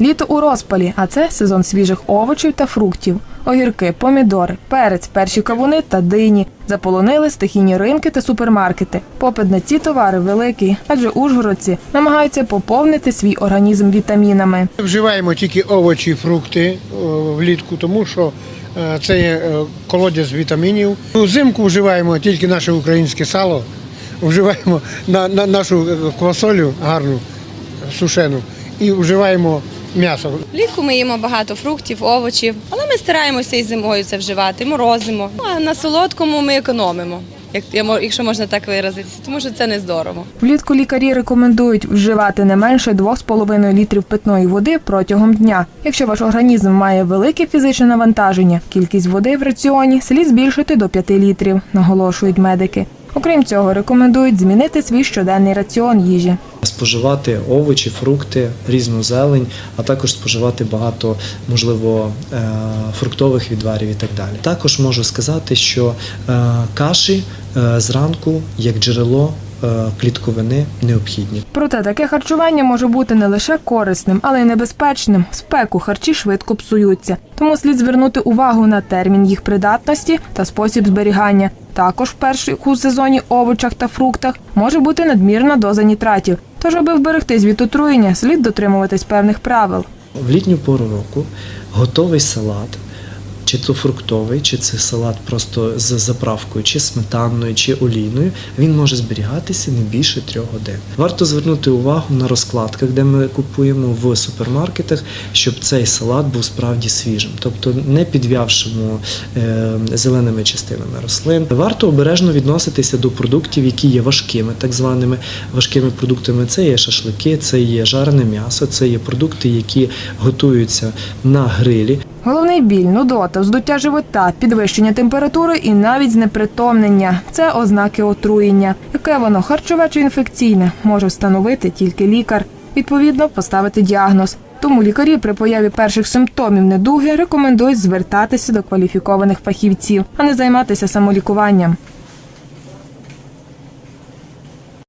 Літо у розпалі, а це сезон свіжих овочів та фруктів. Огірки, помідори, перець, перші кавуни та дині. Заполонили стихійні ринки та супермаркети. Попит на ці товари великий, адже ужгородці намагаються поповнити свій організм вітамінами. Вживаємо тільки овочі, фрукти влітку, тому що е, це є е, колодязь вітамінів. Взимку вживаємо тільки наше українське сало, вживаємо на, на нашу е, квасолю гарну, сушену, і вживаємо м'ясо. Влітку ми їмо багато фруктів, овочів, але ми стараємося і зимою це вживати, морозимо. Ну, А на солодкому ми економимо, як я якщо можна так виразитися, тому що це не здорово. Влітку лікарі рекомендують вживати не менше 2,5 літрів питної води протягом дня. Якщо ваш організм має велике фізичне навантаження, кількість води в раціоні слід збільшити до 5 літрів, наголошують медики. Окрім цього, рекомендують змінити свій щоденний раціон їжі. Споживати овочі, фрукти, різну зелень, а також споживати багато, можливо, е, фруктових відварів і так далі. Також можу сказати, що е, каші е, зранку як джерело клітковини необхідні. Проте таке харчування може бути не лише корисним, але й небезпечним. Спеку харчі швидко псуються, тому слід звернути увагу на термін їх придатності та спосіб зберігання. Також в перших у сезоні овочах та фруктах може бути надмірна доза нітратів. Тож, аби вберегтись від отруєння, слід дотримуватись певних правил. В літню пору року готовий салат, чи то фруктовий, чи це салат просто з заправкою, чи сметанною, чи олійною, він може зберігатися не більше трьох годин. Варто звернути увагу на розкладках, де ми купуємо в супермаркетах, щоб цей салат був справді свіжим, тобто не підв'явшому е, зеленими частинами рослин. Варто обережно відноситися до продуктів, які є важкими, так званими важкими продуктами. Це є шашлики, це є жарене м'ясо, це є продукти, які готуються на грилі. Головний біль, нудота, вздуття живота, підвищення температури і навіть знепритомнення це ознаки отруєння. Яке воно харчове чи інфекційне, може встановити тільки лікар. Відповідно, поставити діагноз. Тому лікарі при появі перших симптомів недуги рекомендують звертатися до кваліфікованих фахівців, а не займатися самолікуванням.